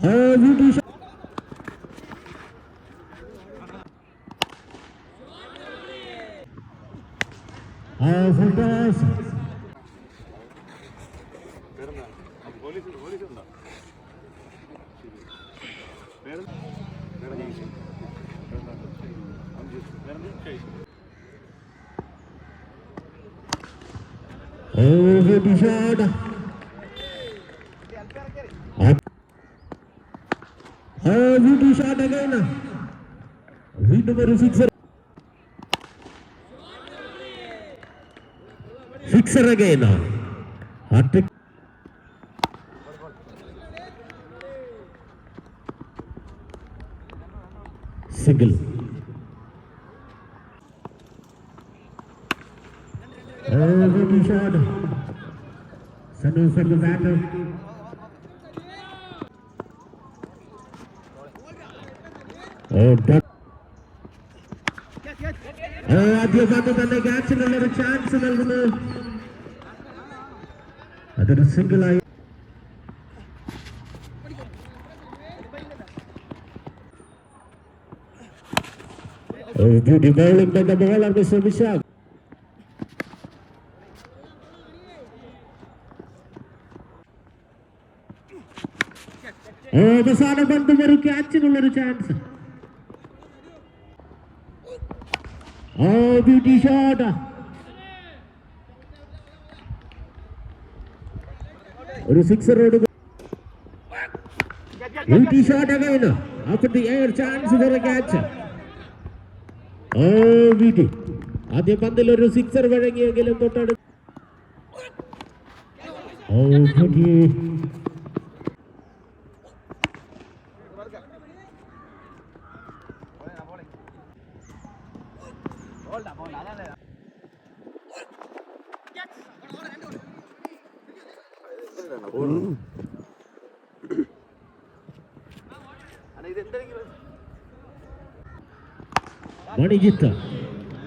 Oh, beauty shot. Oh, full toss. Oh, beauty shot. Up. Oh, beauty shot again. വീണ്ടും ഒരു sixer sixer again. Hat trick single Oh, beauty shot. Sanu for the batter. Oh, dot. Oh, ആദ്യ പന്ത് തന്നെ ക്യാച്ചിനുള്ള ഒരു chance നൽകുന്നു അതൊരു single ആയി Oh, beauty bowling by the bowler, Mr. Vishak. Oh, അവസാന പന്ത് ഒരു ക്യാച്ചിനുള്ള ഒരു ചാൻസ് ഓ beauty ഷോട്ട് ഒരു sixer road beauty shot again after the air chance for a catch oh beauty ആദ്യ പന്തിൽ ഒരു സിക്സർ വഴങ്ങിയെങ്കിലും തൊട്ടടുത്ത്. Oh beauty Manijith.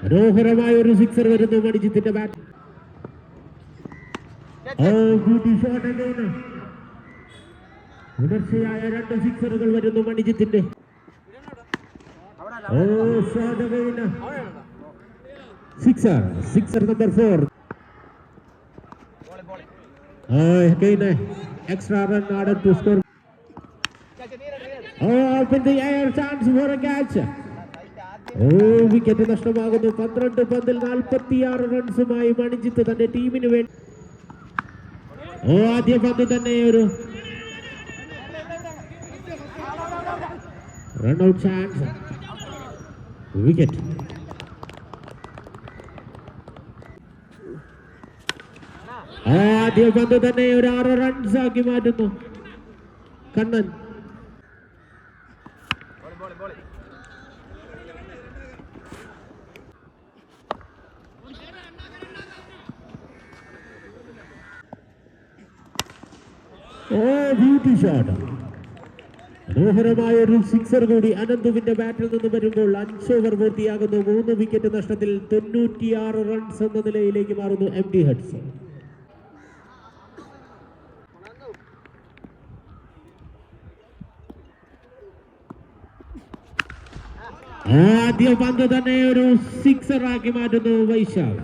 മനോഹരമായ ഒരു സിക്സർ വരുന്നു മണിജിത്തിന്റെ ബാറ്റ് തുടർച്ചയായ രണ്ട് സിക്സറുകൾ വരുന്നു മണിജിത്തിന്റെ. ഓ shot again sixer sixer number four Oh, again, uh, extra run order to score. Oh, up in the air, chance for a catch. Oh wicket നഷ്ടമാകുന്നു പന്ത്രണ്ട് പന്തിൽ നാൽപ്പത്തിയാറ് റൺസുമായി മണിജിത്ത് തന്റെ ടീമിന് വേണ്ടി ഓ ആദ്യ പന്ത് തന്നെ ഒരു റൺഔട്ട് ചാൻസ് വിക്കറ്റ് ആദ്യ പന്ത് തന്നെ ഒരു ആറ് റൺസ് ആക്കി മാറ്റുന്നു. കണ്ണൻ. ഓ ബ്യൂട്ടി ഷോട്ട് മനോഹരമായ ഒരു സിക്സർ കൂടി അനന്തുവിന്റെ ബാറ്റിൽ നിന്ന് വരുമ്പോൾ അഞ്ച് ഓവർ പൂർത്തിയാകുന്നു. മൂന്ന് വിക്കറ്റ് നഷ്ടത്തിൽ തൊണ്ണൂറ്റിയാറ് റൺസ് എന്ന നിലയിലേക്ക് മാറുന്നു എം ഡി ഹഡ്സൺ ആദ്യ പന്ത് തന്നെ ഒരു സിക്സർ ആക്കി മാറ്റുന്നു വൈശാഖ്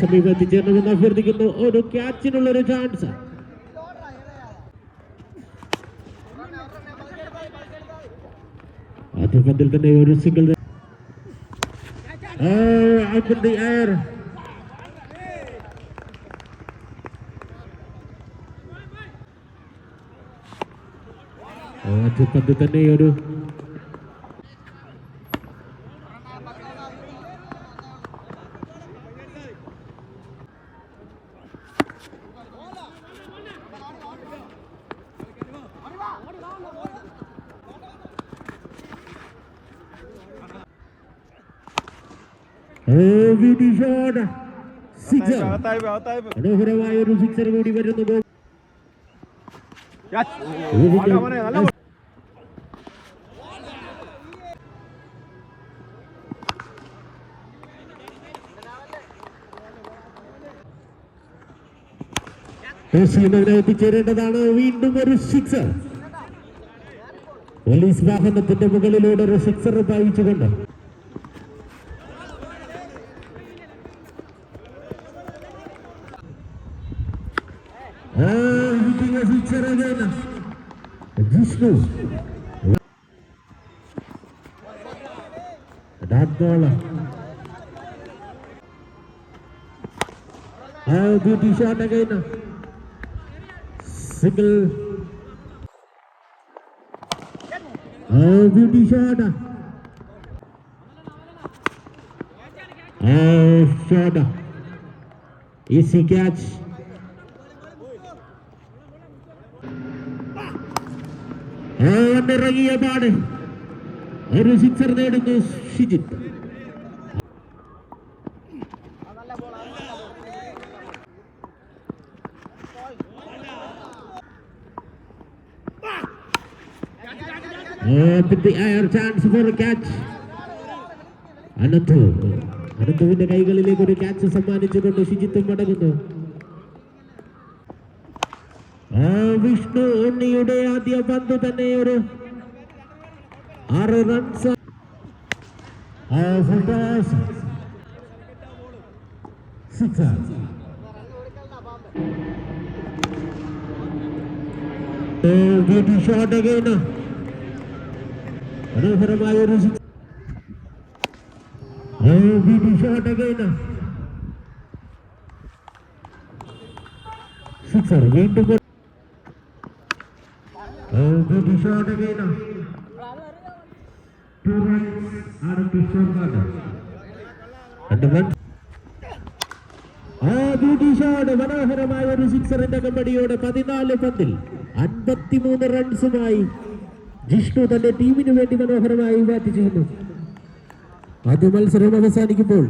സമീപം എത്തിച്ചേർന്നുവെന്ന് അഭ്യർത്ഥിക്കുന്നു. ഒരു ക്യാച്ചിനുള്ള ഒരു ചാൻസ് ആദ്യ പന്തിൽ തന്നെ ഒരു single out in the air ആദ്യ പന്ത് തന്നെ ഒരു Oh, beauty shot. Sixer. അകത്തായി പോയി, അകത്തായി പോയി. മനോഹരമായ ഒരു സിക്സർ കൂടി വരുന്നു ചെയ്യുന്നതിനെ എത്തിച്ചേരേണ്ടതാണ്. വീണ്ടും ഒരു സിക്സർ പോലീസ് വാഹനത്തിന്റെ മുകളിലൂടെ ഒരു സിക്സർ പായിച്ചുകൊണ്ട്. Ah, hitting shot sixer again. Vishnu. Dot ball. Ah, beauty shot again. Single. Ah, beauty shot. Ah, shot. Easy catch. ആ, വന്നിറങ്ങിയ പാട് ഒരു സിക്സർ നേടുന്നു Shijith Open the air chance for a catch. Ananthu അനന്തുവിന്റെ കൈകളിലേക്ക് ഒരു ക്യാച്ച് സമ്മാനിച്ചിട്ടുണ്ട് ശുചിത്വം മടങ്ങുന്നു. വിഷ്ണു ഉണ്ണിയുടെ ആദ്യ പന്ത് തന്നെ ഒരു ആറ് റൺസ് സിക്സ് ഷോട്ട് അഗൈൻ മനോഹരമായ ഒരു സിക്സർ വീണ്ടും മനോഹരമായ ഒരു സിക്സറിന്റെ കമ്പടിയോടെ പതിനാല് പന്തിൽ അൻപത്തിമൂന്ന് റൺസുമായി ജിഷ്ണു തന്റെ ടീമിന് വേണ്ടി മനോഹരമായി ബാറ്റ് ചെയ്യുന്നു. ആദ്യ മത്സരം അവസാനിക്കുമ്പോൾ